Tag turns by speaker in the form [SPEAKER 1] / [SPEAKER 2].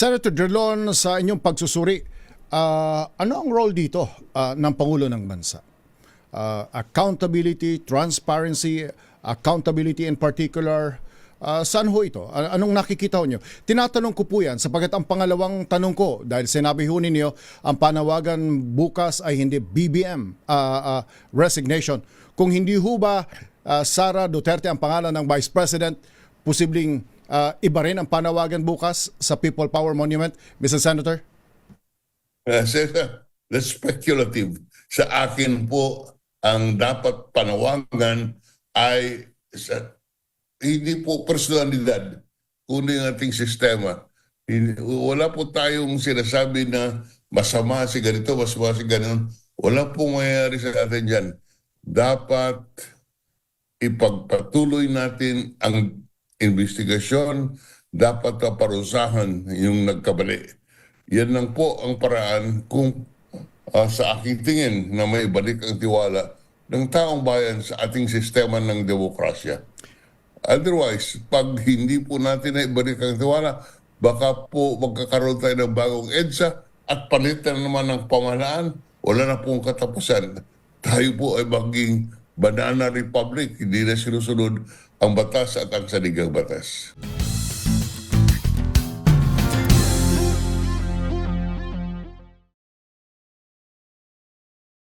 [SPEAKER 1] Senator Drilon, sa inyong pagsusuri, ah, ano ang role dito ah, ng Pangulo ng Bansa? Ah, accountability, transparency, accountability in particular, ah, saan ho ito? Anong nakikita ho nyo? Tinatanong ko po yan sapagat ang pangalawang tanong ko, dahil sinabi ho ninyo, ang panawagan bukas ay hindi BBM ah, ah, resignation. Kung hindi ho ba ah, Sara Duterte ang pangalan ng Vice President, posibleng ah, iba rin ang panawagan bukas sa People Power Monument, Mr. Senator?
[SPEAKER 2] Uh, that's speculative. Sa akin po, ang dapat panawagan ay sa, hindi po personalidad, kundi ang ating sistema. Wala po tayong sinasabi na masama si ganito, masama si ganun. Wala pong mayayari sa atin dyan. Dapat ipagpatuloy natin ang investigasyon, dapat paparusahan yung nagkabali. Yan lang po ang paraan kung ah, sa aking tingin na may balik ang tiwala ng taong bayan sa ating sistema ng demokrasya. Otherwise, pag hindi po natin na ibalik ang tiwala, baka po magkakaroon tayo ng bagong EDSA at palitan naman ng pamahalaan, wala na pong katapusan. Tayo po ay maging banana republic, hindi na sinusunod ang batas at ang saligang batas.